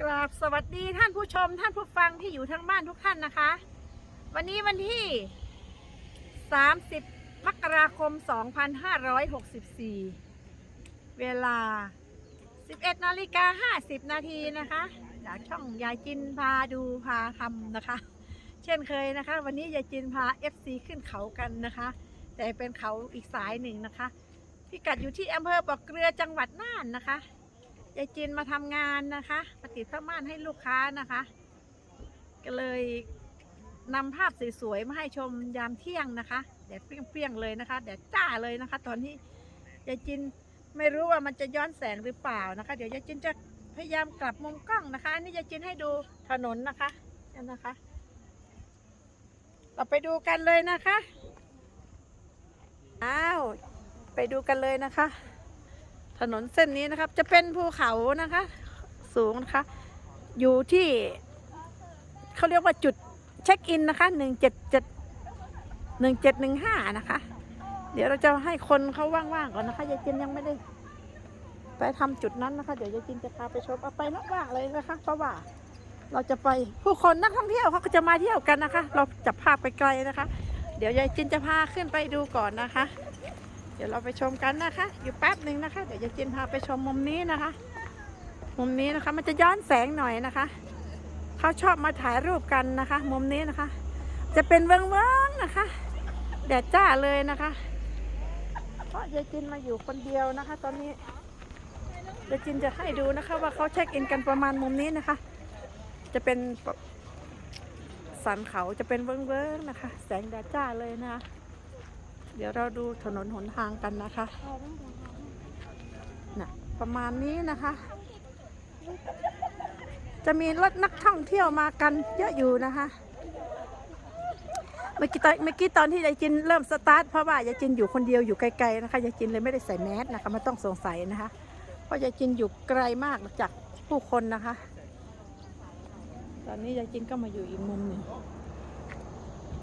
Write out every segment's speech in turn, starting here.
กราบสวัสดีท่านผู้ชมท่านผู้ฟังที่อยู่ทางบ้านทุกท่านนะคะ วันนี้วันที่ 30 มกราคม 2564 เวลา 11นาฬิกา50 นาทีนะคะ จากช่องยายจินพาดูพาทำนะคะ เช่นเคยนะคะ วันนี้ยายจินพา FC ขึ้นเขากันนะคะ แต่เป็นเขาอีกสายหนึ่งนะคะ พิกัดอยู่ที่อำเภอปอกเกลือจังหวัดน่านนะคะ ยายจินมาทำงานนะคะมาติดผ้าม่านให้ลูกค้านะคะ ก็เลยนำภาพสวยๆมาให้ชมยามเที่ยงนะคะแดดเปรี้ยงๆเลยนะคะแดดจ้าเลยนะคะ ตอนนี้ยายจินไม่รู้ว่ามันจะย้อนแสงหรือเปล่านะคะ เดี๋ยวยายจินจะพยายามกลับมุมกล้องนะคะอันนี้ยายจินให้ดูถนนนะคะนี่นะคะ เราไปดูกันเลยนะคะอ้าวไปดูกันเลยนะคะ ถนนเส้นนี้นะครับ จะเป็นภูเขานะคะ สูงนะคะ อยู่ที่เขาเรียกว่าจุดเช็คอินนะคะหนึ่งเจ็ดเจ็ดหนึ่งเจ็ดหนึ่งห้านะคะ เดี๋ยวเราจะให้คนเขาว่างๆก่อนนะคะยายจินยังไม่ได้ ไปทำจุดนั้นนะคะ เดี๋ยวยายจินจะพาไปชมเอาไปนักว่างเลยนะคะเพราะว่าเราจะไปผู้คนนักท่องเที่ยวเขาก็จะมาเที่ยวกันนะคะ เราจะพาไปไกลนะคะ เดี๋ยวยายจินจะพาขึ้นไปดูก่อนนะคะ เดี๋ยวเราไปชมกันนะคะ อยู่แป๊บหนึ่งนะคะ เดี๋ยวยายจินพาไปชมมุมนี้นะคะ มุมนี้นะคะ มันจะย้อนแสงหน่อยนะคะ เขาชอบมาถ่ายรูปกันนะคะ มุมนี้นะคะ จะเป็นเวิ้งๆนะคะ แดดจ้าเลยนะคะ เพราะยายจินมาอยู่คนเดียวนะคะ ตอนนี้ยายจินจะให้ดูนะคะ ว่าเขาเช็คอินกันประมาณมุมนี้นะคะ จะเป็นสันเขาจะเป็นเวิ้งๆนะคะ แสงแดดจ้าเลยนะคะ เดี๋ยวเราดูถนนหนทางกันนะคะนะประมาณนี้นะคะ จะมีรถนักท่องเที่ยวมากันเยอะอยู่นะคะ เมื่อกี้ตอนเมื่อกี้ตอนที่ยายจินเริ่มสตาร์ทเพราะว่ายายจินอยู่คนเดียวอยู่ไกลๆนะคะยายจินเลยไม่ได้ใส่แมสนะคะไม่ต้องสงสัยนะคะ เพราะยายจินอยู่ไกลมากจากผู้คนนะคะ ตอนนี้ยายจินก็มาอยู่อีกมุมหนึ่ง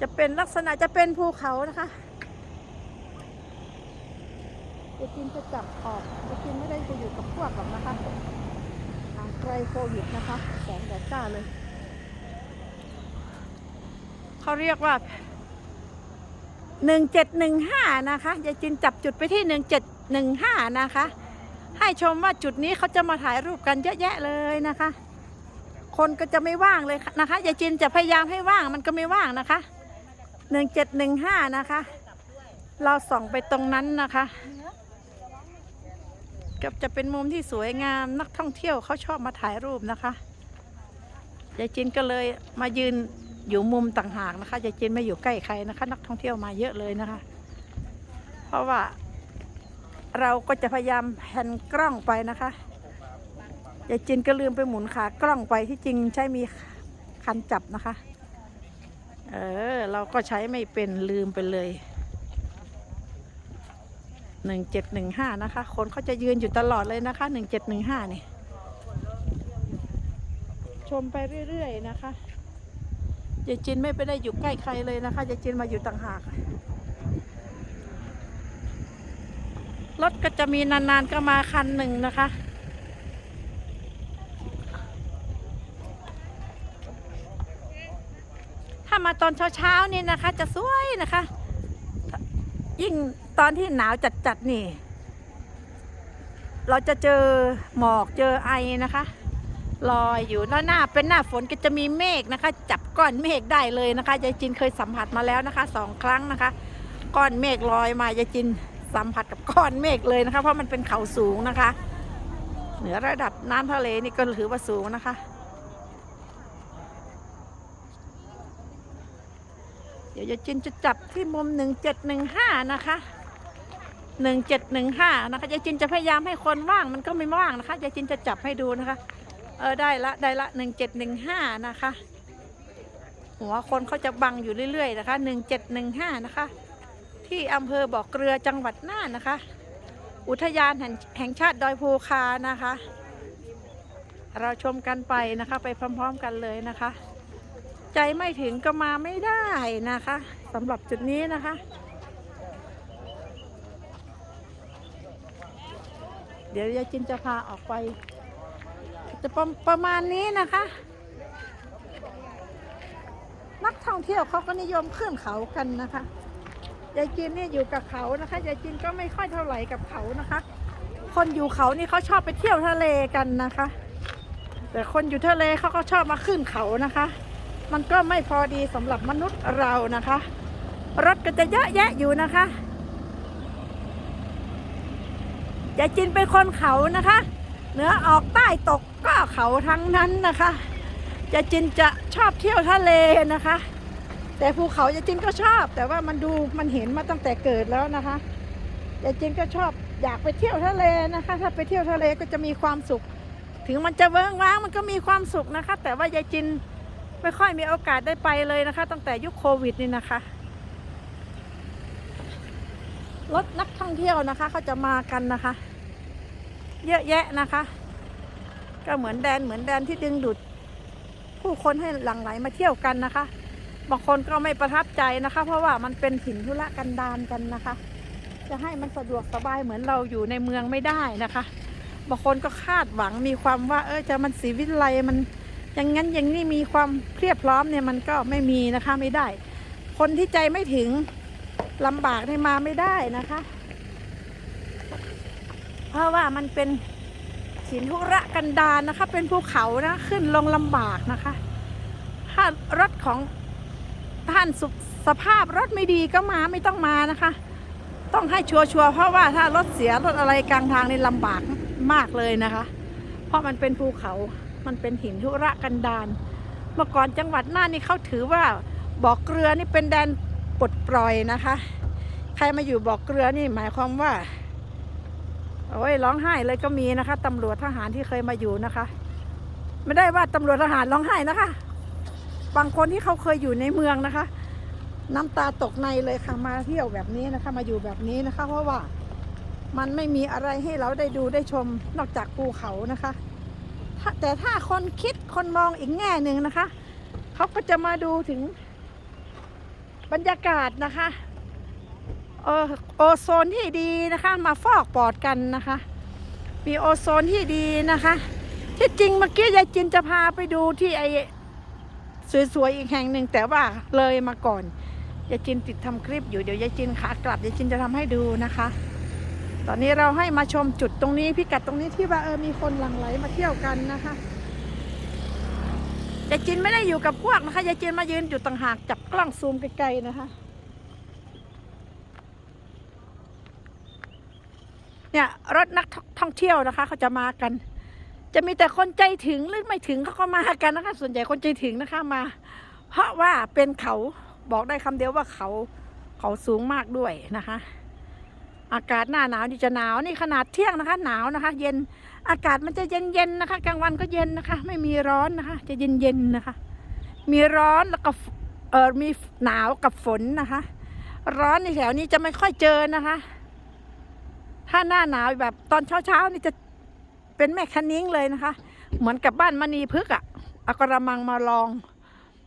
จะเป็นลักษณะจะเป็นภูเขานะคะ ยายจินจะจับออกยายจินไม่ได้จะอยู่กับพวกหรอกนะคะห่างไกลโควิดนะคะแสงแดดจ้าเลย เขาเรียกว่า1715นะคะยายจินจับจุดไปที่1715นะคะ ให้ชมว่าจุดนี้เขาจะมาถ่ายรูปกันเยอะแยะเลยนะคะ คนก็จะไม่ว่างเลยนะคะยายจินจะพยายามให้ว่างมันก็ไม่ว่างนะคะ1715นะคะ เราส่องไปตรงนั้นนะคะ ก็จะเป็นมุมที่สวยงามนักท่องเที่ยวเขาชอบมาถ่ายรูปนะคะยายจินก็เลยมายืนอยู่มุมต่างหากนะคะยายจินไม่อยู่ใกล้ใครนะคะ นักท่องเที่ยวมาเยอะเลยนะคะ เพราะว่า เราก็จะพยายามแผ่นกล้องไปนะคะยายจินก็ลืมไปหมุนขากล้องไปที่จริงใช้มีคันจับนะคะ เออ เราก็ใช้ไม่เป็นลืมไปเลย หนึ่งเจ็ดหนึ่งห้านะคะ คนเขาจะยืนอยู่ตลอดเลยนะคะหนึ่งเจ็ดหนึ่งห้านี่ ชมไปเรื่อยๆนะคะยายจินไม่ไปได้อยู่ใกล้ใครเลยนะคะยายจินมาอยู่ต่างหาก รถก็จะมีนานๆก็มาคันหนึ่งนะคะถ้ามาตอนเช้าๆนี่นะคะ จะสวยนะคะ ยิ่งตอนที่หนาวจัดๆนี่ เราจะเจอหมอกเจอไอนะคะ ลอยอยู่แล้วหน้าเป็นหน้าฝนก็จะมีเมฆนะคะ จับก้อนเมฆได้เลยนะคะยายจินเคยสัมผัสมาแล้วนะคะสองครั้งนะคะ ก้อนเมฆลอยมายายจินสัมผัสกับก้อนเมฆเลยนะคะ เพราะมันเป็นเขาสูงนะคะ เหนือระดับน้ำทะเลนี่ก็ถือว่าสูงนะคะ เดี๋ยวยายจินจะจับที่มุม1715นะคะ1715นะคะยายจินจะพยายามให้คนว่างมันก็ไม่ว่างนะคะยายจินจะจับให้ดูนะคะ เออได้ละได้ละ1715นะคะ หัวคนเขาจะบังอยู่เรื่อยๆนะคะ1715นะคะ ที่อำเภอบ่อเกลือจังหวัดน่านนะคะ อุทยานแห่งแห่งชาติดอยภูคานะคะ เราชมกันไปนะคะ ไปพร้อม ๆ กันเลยนะคะ ใจไม่ถึงก็มาไม่ได้นะคะสำหรับจุดนี้นะคะ เดี๋ยวยายจินจะพาออกไป จะประประมาณนี้นะคะ นักท่องเที่ยวเขาก็นิยมขึ้นเขากันนะคะยายจินเนี่ยอยู่กับเขานะคะยายจินก็ไม่ค่อยเท่าไหร่กับเขานะคะ คนอยู่เขานี่เขาชอบไปเที่ยวทะเลกันนะคะ แต่คนอยู่ทะเลเขาก็ชอบมาขึ้นเขานะคะ มันก็ไม่พอดีสำหรับมนุษย์เรานะคะ รถก็จะเยอะแยะอยู่นะคะยายจินเป็นคนเขานะคะ เหนือออกใต้ตกก็เขาทั้งนั้นนะคะยายจินจะชอบเที่ยวทะเลนะคะ แต่ภูเขายายจินก็ชอบ แต่ว่ามันดูมันเห็นมาตั้งแต่เกิดแล้วนะคะยายจินก็ชอบอยากไปเที่ยวทะเลนะคะ ถ้าไปเที่ยวทะเลก็จะมีความสุข ถึงมันจะเวิ้งว้างมันก็มีความสุขนะคะ แต่ว่ายายจิน ไม่ค่อยมีโอกาสได้ไปเลยนะคะ ตั้งแต่ยุคโควิดนี่นะคะ รถนักท่องเที่ยวนะคะเขาจะมากันนะคะ เยอะแยะนะคะ ก็เหมือนแดนเหมือนแดนที่ดึงดูดผู้คนให้หลั่งไหลมาเที่ยวกันนะคะบางคนก็ไม่ประทับใจนะคะ เพราะว่ามันเป็นถิ่นธุระกันดารกันนะคะ จะให้มันสะดวกสบายเหมือนเราอยู่ในเมืองไม่ได้นะคะบางคนก็คาดหวังมีความว่า เออจะมันสีวิไลมัน อย่างนั้นอย่างนี้มีความเพรียบพร้อมเนี่ยมันก็ไม่มีนะคะไม่ได้ คนที่ใจไม่ถึงลำบากนี่มาไม่ได้นะคะ เพราะว่ามันเป็นหินทุระกันดารนะคะ เป็นภูเขานะขึ้นลงลำบากนะคะ ถ้ารถของท่านสุสภาพรถไม่ดีก็มาไม่ต้องมานะคะ ต้องให้ชัวร์ๆเพราะว่าถ้ารถเสียรถอะไรกลางทางนี่ลำบากมากเลยนะคะ เพราะมันเป็นภูเขา มันเป็นหินทุระกันดารเมื่อก่อนจังหวัดน่านนี่เขาถือว่าบ่อเกลือนี่เป็นแดนปลดปล่อยนะคะ ใครมาอยู่บ่อเกลือนี่หมายความว่าโอ้ยร้องไห้เลยก็มีนะคะตำรวจทหารที่เคยมาอยู่นะคะ ไม่ได้ว่าตำรวจทหารร้องไห้นะคะ บางคนที่เขาเคยอยู่ในเมืองนะคะ น้ำตาตกในเลยค่ะมาเที่ยวแบบนี้นะคะ มาอยู่แบบนี้นะคะ เพราะว่ามันไม่มีอะไรให้เราได้ดูได้ชมนอกจากภูเขานะคะ แต่ถ้าคนคิดคนมองอีกแง่หนึ่งนะคะ เขาก็จะมาดูถึงบรรยากาศนะคะเออโอโซนที่ดีนะคะ มาฟอกปอดกันนะคะ มีโอโซนที่ดีนะคะ ที่จริงเมื่อกี้ยายจินจะพาไปดูที่ไอสวยๆอีกแห่งหนึ่งแต่ว่าเลยมาก่อนยายจินติดทำคลิปอยู่เดี๋ยวยายจินขากลับยายจินจะทำให้ดูนะคะ ตอนนี้เราให้มาชมจุดตรงนี้พิกัดตรงนี้ที่ว่าเออมีคนหลั่งไหลมาเที่ยวกันนะคะยายจินไม่ได้อยู่กับพวกนะคะยายจินมายืนอยู่ต่างหากจับกล้องซูมไกลๆนะคะ เนี่ยรถนักท่องเที่ยวนะคะ เขาจะมากัน จะมีแต่คนใจถึงหรือไม่ถึงเขาก็มากันนะคะ ส่วนใหญ่คนใจถึงนะคะมา เพราะว่าเป็นเขาบอกได้คำเดียวว่าเขาเขาสูงมากด้วยนะคะ อากาศหน้าหนาวนี่จะหนาวนี่ขนาดเที่ยงนะคะ หนาวนะคะ เย็นอากาศมันจะเย็นเย็นๆนะคะกลางวันก็เย็นนะคะ ไม่มีร้อนนะคะ จะเย็นเย็นๆนะคะ มีร้อนแล้วก็เออมีหนาวกับฝนนะคะ ร้อนในแถวนี้จะไม่ค่อยเจอนะคะ ถ้าหน้าหนาวแบบตอนเช้าๆนี่จะเป็นแม่คันนิ้งเลยนะคะ เหมือนกับบ้านมณีพึกษ์อะเอากระมังมาลอง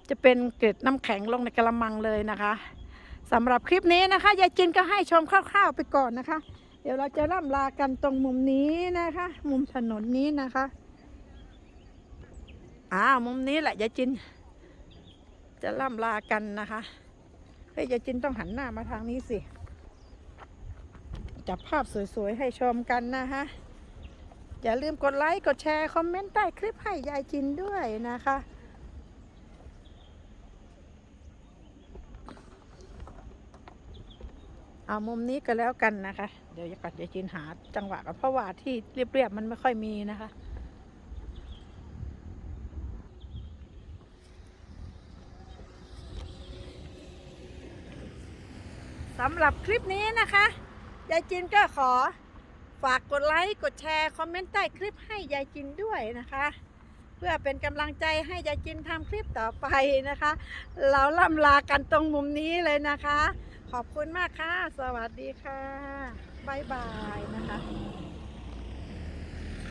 จะเป็นเกล็ดน้ำแข็งลงในกระมังเลยนะคะ สำหรับคลิปนี้นะคะยายจินก็ให้ชมคร่าวๆไปก่อนนะคะ เดี๋ยวเราจะร่ำลากันตรงมุมนี้นะคะ มุมถนนนี้นะคะอ่าวมุมนี้แหละยายจิน จะล่ำลากันนะคะเฮ้ยยายจินต้องหันหน้ามาทางนี้สิจับภาพสวยๆให้ชมกันนะคะอย่าลืมกดไลค์กดแชร์คอมเมนต์ใต้คลิปให้ยายจินด้วยนะคะ เอามุมนี้ก็แล้วกันนะคะ เดี๋ยวจะกัดยายจินหาจังหวะกันเพราะว่าที่เรียบๆมันไม่ค่อยมีนะคะ สำหรับคลิปนี้นะคะยายจินก็ขอฝากกดไลค์ กดแชร์ คอมเมนต์ใต้คลิปให้ยายจินด้วยนะคะ เพื่อเป็นกำลังใจให้ยายจินทำคลิปต่อไปนะคะ เราล่ำลากันตรงมุมนี้เลยนะคะ ขอบคุณมากค่ะ สวัสดีค่ะ บ๊ายบายนะคะ